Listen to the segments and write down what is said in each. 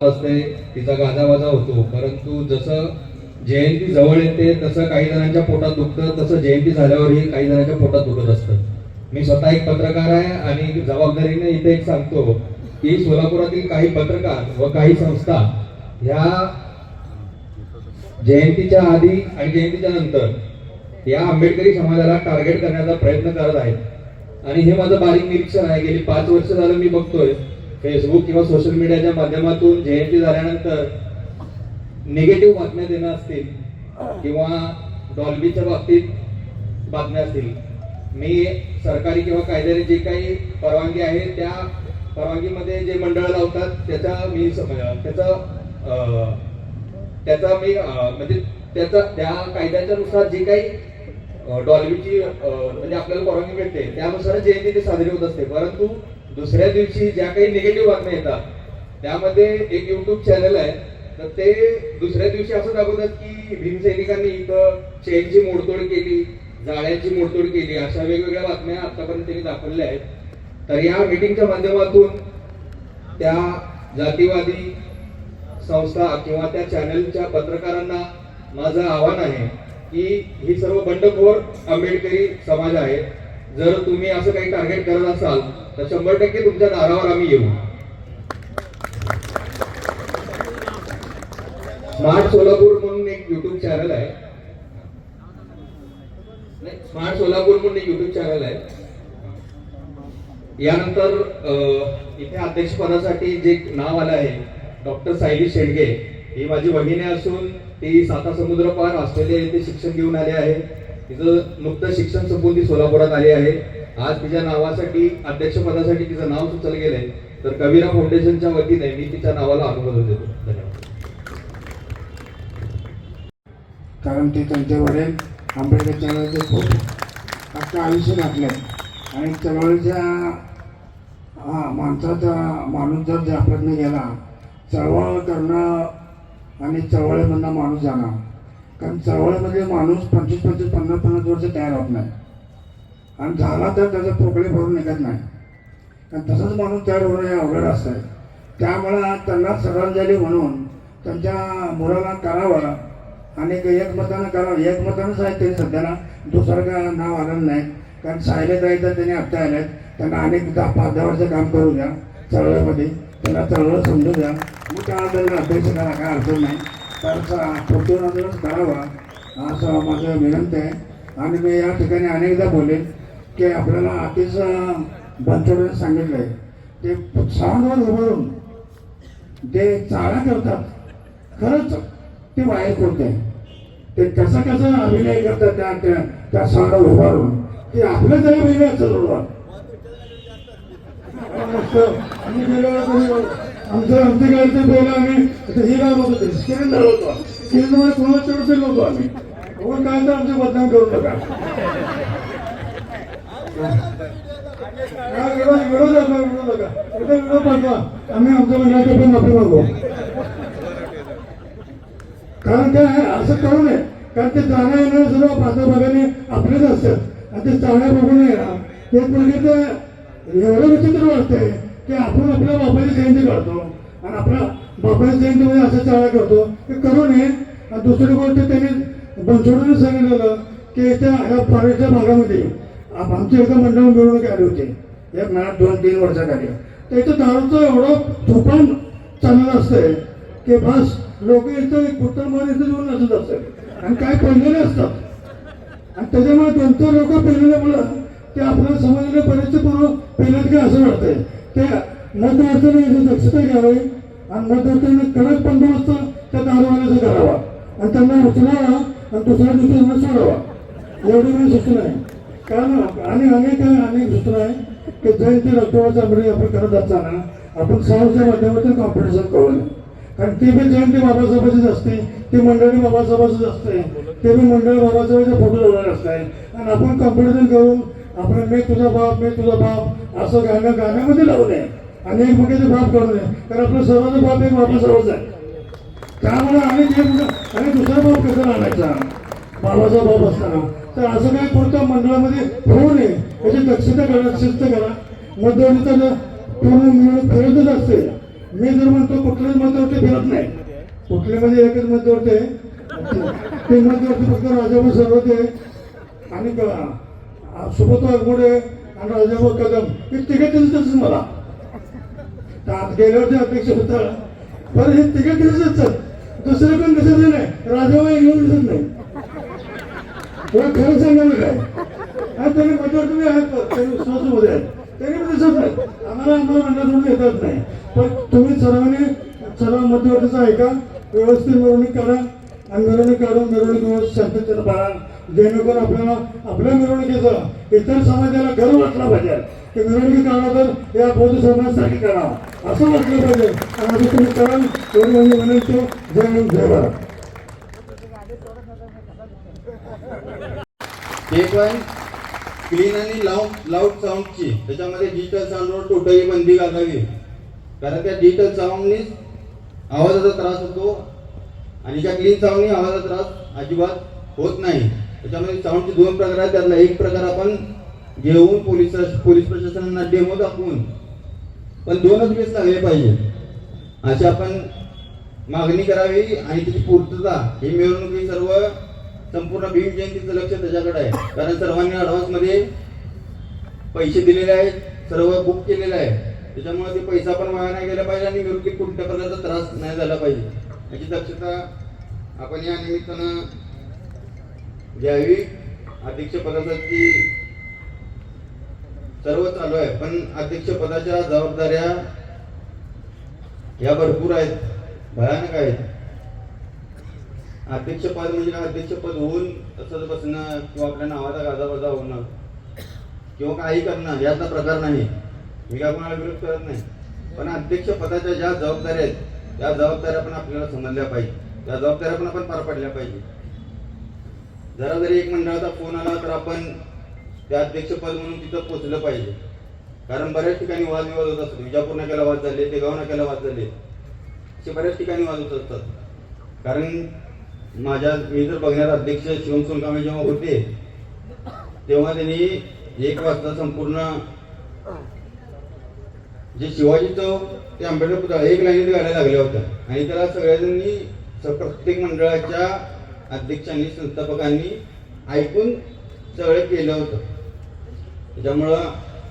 असते तिचा गाजावाजा होतो. परंतु जसं जयंती जवळ येते तसं काही जणांच्या पोटात दुखतं तसं जयंती झाल्यावरही काही जणांच्या पोटात दुखत असतं. मी स्वतः एक पत्रकार आहे आणि जबाबदारीने इथे एक सांगतो की सोलापुरातील काही पत्रकार व काही संस्था ह्या जयंतीच्या आधी आणि जयंतीच्या नंतर या आंबेडकरी समाजाला टार्गेट करण्याचा प्रयत्न करत आहेत. आणि हे माझं बारीक निरीक्षण आहे. गेली पाच वर्ष झालं मी बघतोय. फेसबुक किंवा सोशल मीडियाच्या माध्यमातून जयंती झाल्यानंतर निगेटिव्ह बातम्या देणं असतील किंवा डॉल्बीच्या बाबतीत बातम्या असतील. मी सरकारी किंवा कायद्याने जे काही परवानगी आहे त्या परवानगीमध्ये जे मंडळ लावतात त्याचा मी त्याचा त्याचा मी म्हणजे त्याचा त्या कायद्याच्या नुसार जे काही डॉल्बीची म्हणजे आपल्याला परवानगी मिळते त्यानुसार जयंती ते साजरी होत असते. परंतु दुसऱ्या दिवशी ज्या काही निगेटिव्ह बातम्या येतात त्यामध्ये एक युट्यूब चॅनल आहे. तर ते दुसऱ्या दिवशी असं दाखवतात की भीमसैनिकांनी इथं चेनची मोडतोड केली जाळ्यांची मोडतोड केली अशा वेगवेगळ्या बातम्या आतापर्यंत त्यांनी दाखवल्या आहेत. तर या मीटिंगच्या माध्यमातून त्या जातीवादी संस्था किंवा त्या चॅनलच्या पत्रकारांना माझं आव्हान आहे की ही सर्व बंडखोर आंबेडकरी समाज आहे. जर तुम्ही असं काही टार्गेट करत असाल तर शंभर टक्के तुमच्या दारावर आम्ही येऊ. स्मार्ट सोलापूर म्हणून एक युट्यूब चॅनल आहे. नाही, स्मार्ट सोलापूर म्हणून एक युट्यूब चॅनल आहे. यानंतर इथे अध्यक्षपदासाठी जे नाव आलं आहे डॉक्टर सायली शेडगे ही माझी वहिनी असून ती साता समुद्र पार ऑस्ट्रेलिया येथे शिक्षण घेऊन आले आहे. तिचं नुकतं शिक्षण संपून ती सोलापुरात आली आहे. आज तिच्या नावासाठी अध्यक्षपदासाठी तिचं नाव सुचलं गेलंय. तर कविरा फाउंडेशनच्या वतीने मी तिच्या नावाला अनुमोदन देतो. धन्यवाद. कारण ते त्यांचे वडील आंबेडकर चळवळीचे खूप अख्खं आयुष्य घातलं आणि चळवळीच्या हा माणसाचा माणूस जर ज्या गेला चळवळ करणं आणि चळवळीमधनं माणूस जाणार. कारण चळवळीमध्ये माणूस पंचवीस पंचवीस पन्नास पन्नास वर्ष तयार होत नाही. आणि झाला तर त्याचा पोकळे भरून निघत नाही. कारण तसंच म्हणून तयार होणं हे अवघड असतं त्यामुळं त्यांना श्रद्धांजली म्हणून त्यांच्या मुलाला करावं आणि एकमतानं करावं. एकमतानंच आहे त्यांनी सध्याला दुसरं का नाव आलं नाही. कारण सायलेत तर त्यांनी हप्ते आलेत त्यांना अनेक दहा पाच दहा वर्ष काम करू द्या. चळवळीमध्ये त्यांना चळवळ समजू द्या. मग त्या त्यांना अध्यक्ष करा काय अडचण नाही. तर प्रतिनिधीच करावा. असं माझं विनंती आहे. आणि मी या ठिकाणी अनेकदा बोलेन. की आपल्याला आधीच बनसोडने सांगितलं. ते सावंतवर उभारून जे चाळा करतात खरंच ते वाया होते. ते कसं कसं अभिनय करतात त्या त्या त्या सणाला उभारून ते आपलं तरी वेगळं असेल आम्ही गेलो आमचं आमच्या गाडीचं बोला आम्ही आता हे गाव होतो सिलेंडर होतो. सिलेंडर कोणाला चढत नव्हतो आम्ही? कोण काय तर आमचे बदनाम करू नका. विरोध नका विरोध नका एकदा विरोध पाठवा आम्ही आमच्या मंडळाच्या पण माफी मागू कारण काय आहे, असं करू नये. कारण ते जाण्या येणारे सर्व भागाने आपलेच असतात. आणि ते चांगल्या बघून येणार ते म्हणजे तर एवढं विचित्र वाटतंय की आपण आपल्या बापाची जयंती करतो आणि आपल्या बापाची जयंतीमध्ये असं चाळा करतो. ते करू नये. आणि दुसरी गोष्ट त्यांनी बनसोडून सांगितलेलं की त्या ह्या फॉरेस्टच्या भागामध्ये आमची एका मंडळ मिळवणूक आली होती. एक महिन्यात दोन तीन वर्षाखाली त्याचं दारूचं एवढं तुफान चांगलं असतंय की बस लोक इथं कुटुंबावर इथं येऊन नसत असतात आणि काय पहिलेले असतात आणि त्याच्यामुळे दोन तीन लोक मुलं ते आपल्याला समाजाला परिस्थितीपूर्व पहिल्यात काय असं वाटतंय? ते मध्यवर्तीने याची दक्षता घ्यावी आणि मध्यवर्तीने कडक बंदोबस्त त्या दारूवाल्याचा करावा. आणि त्यांना उचलावा आणि दुसऱ्या दिवशी त्यांना सोडावा. एवढी मी सूचना आहे. कारण आणि अनेक अनेक दुसरं आहे की जयंती रक्तवाचा आपण आपण करत असताना आपण सहजच्या माध्यमातून कॉम्पिटिशन करू कारण ती बी जयंती बाबासाहेबाचीच असते ती मंडळी बाबासाहेबाचीच असते ते बी मंडळी बाबासाहेबाचे फोटो लावणार असते. आणि आपण कॉम्पिटिशन करून आपण मी तुझा बाप मी तुझा बाप असं गाणं गाण्यामध्ये लावू नये. आणि एकमेकाचे बाप करू नये. कारण आपलं सर्वांचा बाप एक बाबासाहेबच आहे. त्यामुळे आणि जे आणि दुसरा बाप कसा आणायचा बाबाचा बाप असताना तर असं काही पुढच्या मंडळामध्ये होऊ नये. याची दक्षता करा शिस्त करा मध्यवर्ती तर पूर्ण मिळून फिरतच असते. मी जर म्हणतो कुठल्याच मध्यवर्ती नाही. कुठल्यामध्ये एकच मध्यवर्ती आहे? ते मध्यवर्ती फक्त राजाभाऊ सरवते आणि ग- सुब्रत वाघमोडे आणि राजाभाऊ कदम. हे तिघे दिसतच मला. तर आज गेल्यावरती अपेक्षा होता. पण हे तिघे दिसतच दुसरे पण दिसत नाही. राजाभाऊ येऊन दिसत नाही. तुला खरं सांगायला काय? हा त्याने म्हटलं तुम्ही आहात बघ, त्यांनी विश्वासामध्ये आहेत त्यांनी पण दिसत आम्हाला आम्हाला म्हणण्यात येतात नाही. पण तुम्ही सर्वांनी सर्व मध्यवर्तीचं ऐका व्यवस्थित मिरवणूक करा आणि मिरवणूक काढून मिरवणूक व्यवस्थित शांततेनं पाळा जेणेकरून आपल्याला आपल्या मिरवणुकीचं इतर समाजाला गर्व वाटला पाहिजे. की मिरवणुकी काढा तर या बौद्ध समाजासाठी करावं. असं वाटलं पाहिजे. आणि तुम्ही कराल एवढी म्हणजे विनंती जय जय भारत. हे पण क्लीन आणि लाऊड लाऊड साऊंडची त्याच्यामध्ये डिजिटल साऊंडवर टोटली बंदी घालावी. कारण त्या डिजिटल साऊंडनीच आवाजाचा त्रास होतो आणि त्या क्लीन साऊंडनी आवाजाचा त्रास अजिबात होत नाही. त्याच्यामध्ये साऊंडचे दोन प्रकार आहेत. त्यातला एक प्रकार आपण घेऊन पोलीस पोलीस प्रशासनांना डेमो दाखवून पण दोनच वेळेस लागले पाहिजे अशी आपण मागणी करावी आणि त्याची पूर्तता ही मिरवणुकी सर्व संपूर्ण भीम जयंतीचं लक्ष त्याच्याकडे आहे. कारण सर्वांनी ऍडव्हान्समध्ये पैसे दिलेले आहेत सर्व बुक केलेलं आहे त्याच्यामुळे ते पैसा पण वाया नाही गेला पाहिजे आणि मिरवणुकीत कोणत्या प्रकारचा त्रास नाही झाला पाहिजे. याची दक्षता आपण या निमित्तानं घ्यावी. अध्यक्षपदासाठी सर्व चालू आहे पण अध्यक्षपदाच्या जबाबदाऱ्या या भरपूर आहेत भयानक आहेत. अध्यक्षपद म्हणजे काय? अध्यक्षपद होऊन तसंच बसणं किंवा आपल्या नावाचा गाजाबाजा होणं किंवा काही करणं याचा प्रकार नाही. मी काय कोणाला विरोध करत नाही. पण अध्यक्ष पदाच्या ज्या जबाबदाऱ्या आहेत त्या जबाबदाऱ्या पण आपल्याला समजल्या पाहिजे. त्या जबाबदाऱ्या पण आपण पार पाडल्या पाहिजे. जरा जरी एक मंडळाचा फोन आला तर आपण त्या अध्यक्षपद म्हणून तिथं पोचलं पाहिजे. कारण बऱ्याच ठिकाणी वादविवाद होत असतात. विजापूर नाक्याला वाद झाले तेगाव नाक्याला वाद झाले. असे बऱ्याच ठिकाणी वाद होत असतात. कारण माझ्या मी जर बघण्यात अध्यक्ष शिवम सोनकामे जेव्हा होते तेव्हा त्यांनी एक वाजता संपूर्ण जे शिवाजी चौक ते आंबेडकर पुतळा एक लाईनीत गाड्या लागल्या होत्या. आणि त्याला सगळ्यांनी प्रत्येक मंडळाच्या अध्यक्षांनी संस्थापकांनी ऐकून सगळं केलं होतं. त्याच्यामुळं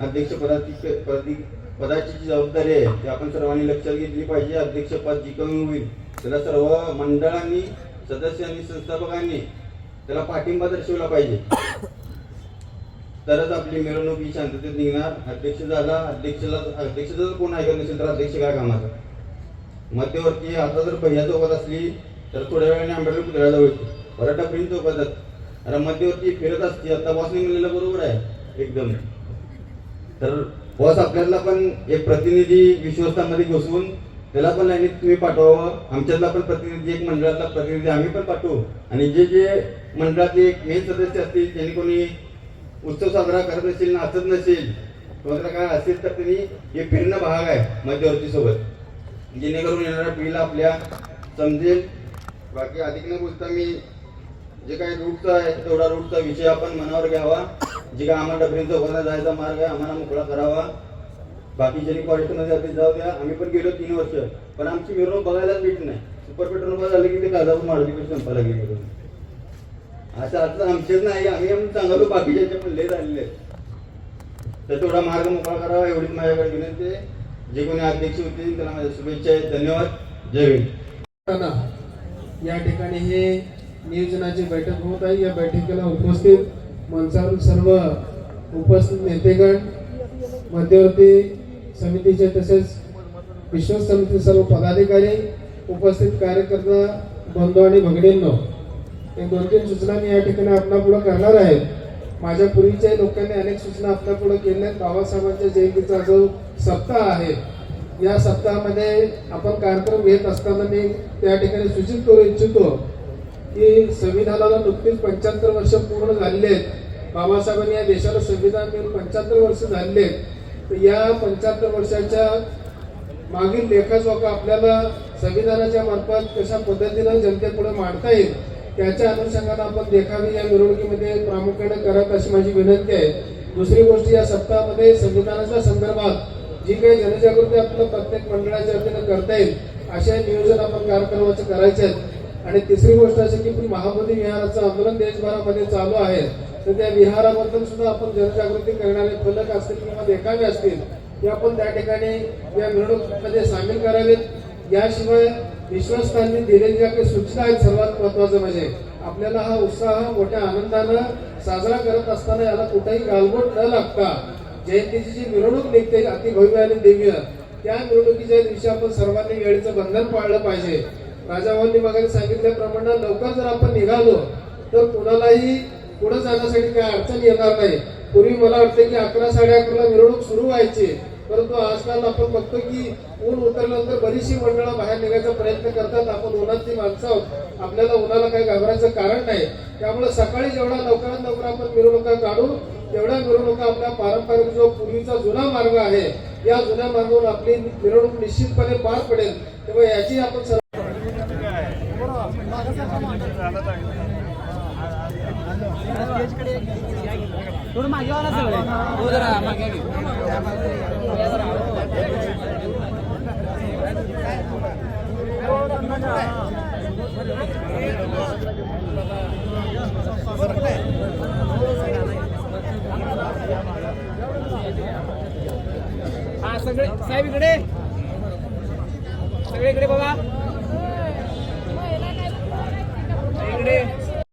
अध्यक्षपदाची पदी पदाची जी जबाबदारी आहे ती आपण सर्वांनी लक्षात घेतली पाहिजे. अध्यक्षपद जी कमी होईल. त्याला सर्व मंडळांनी सदस्यांनी संस्थापकांनी त्याला पाठिंबा दर्शवला पाहिजे. तरच आपली मिरवणूक ही शांततेत निघणार. अध्यक्ष झाला अध्यक्षला अध्यक्ष जर कोण ऐकत नसेल तर अध्यक्ष काय कामाचा? मध्यवर्ती आता जर भैया चौकात असली तर थोड्या वेळाने आंबेडकर पुतळ्याला होईल पराठा प्रिंट चौकात अरे मध्यवर्ती फिरत असते आता बॉस निघलेलं बरोबर आहे एकदम. तर बॉस आपल्याला पण एक प्रतिनिधी विश्वस्तामध्ये घुसवून त्याला पण लाईनीत तुम्ही पाठवावं. आमच्यातला पण प्रतिनिधी एक मंडळातला प्रतिनिधी आम्ही पण पाठवू. आणि जे जे मंडळातले एक मेन सदस्य असतील ज्यांनी कोणी उत्सव साजरा करत नसेल नाचत नसेल किंवा काय असेल तर त्यांनी हे फिरणं भाग आहे मध्यवर्तीसोबत जेणेकरून येणाऱ्या पिढीला आपल्या समजेल. बाकी अधिक न बोलता मी जे काही रूटचा आहे तेवढा रूटचा विषय आपण मनावर घ्यावा. जे काय आम्हाला डबरींचा चौकाला जायचा मार्ग आहे आम्हाला मोकळा करावा. बाकीच्या फॉरेस्टमध्ये जातील जाऊ द्या आम्ही पण गेलो तीन वर्ष. पण आमची मिरवणूक बघायलाच भेटली नाही. सुपर पेट्रोल झालं की ते काजापूर मारुती पण संपायला गेली असं आता आमचेच नाही आम्ही आम्ही सांगालो बाकीच्या पण लय झालेले तर तेवढा मार्ग मोकळा करावा एवढीच माझ्याकडे विनंती आहे. जे कोणी अध्यक्ष होते त्यांना माझ्या शुभेच्छा आहेत. धन्यवाद. जय हिंद. या ठिकाणी हे नियोजनाची बैठक होत आहे. या बैठकीला उपस्थित मंचावरील सर्व उपस्थित नेतेगण मध्यवर्ती समितीचे तसेच विश्वास समिती सर्व पदाधिकारी उपस्थित कार्यकर्ता बंधू आणि भगिनींनो एक दोन तीन सूचना मी या ठिकाणी आपणापुढे करणार आहे. माझ्या पूर्वीच्याही लोकांनी अनेक सूचना आपल्यापुढे केल्या. आहेत बाबासाहेबांच्या जयंतीचा जो सप्ताह आहे या सप्ताहामध्ये आपण कार्यक्रम घेत असताना मी त्या ठिकाणी सूचित करू इच्छितो की संविधानाला नुकतीच पंच्याहत्तर वर्ष पूर्ण झालेली आहेत. बाबासाहेबांनी या देशाला संविधान देऊन पंच्याहत्तर वर्ष झालेले आहेत. तर या पंच्याहत्तर वर्षाच्या मागील लेखाजोखा आपल्याला संविधानाच्या मार्फत कशा पद्धतीनं जनतेपुढे मांडता येईल त्याच्या अनुषंगानं आपण देखावी या मिरवणुकीमध्ये प्रामुख्याने करत अशी माझी विनंती आहे. दुसरी गोष्ट या सप्ताहामध्ये संविधानाच्या संदर्भात जी काही जनजागृती आपल्याला प्रत्येक मंडळाच्या वतीनं करता येईल अशा नियोजन आपण कार्यक्रमाचं करायचे आहेत आणि तिसरी गोष्ट अशी की पण महाबोधी विहाराचं आंदोलन देशभरामध्ये चालू आहे. तर त्या विहाराबद्दल सुद्धा आपण जनजागृती करणारे फलक असतील किंवा देखावे असतील ते आपण त्या ठिकाणी या मिरवणुकीमध्ये सामील करावेत. याशिवाय विश्वस्तांनी दिलेल्या ज्या काही सूचना आहेत सर्वात महत्वाचं म्हणजे आपल्याला हा उत्साह मोठ्या आनंदानं साजरा करत असताना याला कुठेही गालबोट न लागता जयंतीची जी मिरवणूक निघते अतिभव्य आणि दिव्य त्या मिरवणुकीच्या दिवशी आपण सर्वांनी वेळेचं बंधन पाळलं पाहिजे. राजाभाऊंनी मगाशी सांगितल्याप्रमाणे लवकर जर आपण निघालो तर कुणालाही पुढे जाण्यासाठी काही अडचण येणार नाही. पूर्वी मला वाटतं की अकरा साडे अकराला मिरवणूक सुरू व्हायची. परंतु आजकाल आपण बघतो की ऊन उतरल्यानंतर बरीचशी मंडळं बाहेर निघायचा प्रयत्न करतात. आपण उन्हातली माणसं आहोत. आपल्याला उन्हाला काही घाबरायचं कारण नाही. त्यामुळे सकाळी जेवढा लवकरात लवकर आपण मिरवणुका काढू तेवढ्या मिरवणुका आपल्या पारंपरिक जो पूर्वीचा जुना मार्ग आहे या जुन्या मार्गावर आपली मिरवणूक निश्चितपणे पार पडेल. तेव्हा याची आपण थोडं मागे वाला सगळे. हो, जरा मागे हा सगळे. साहेब इकडे.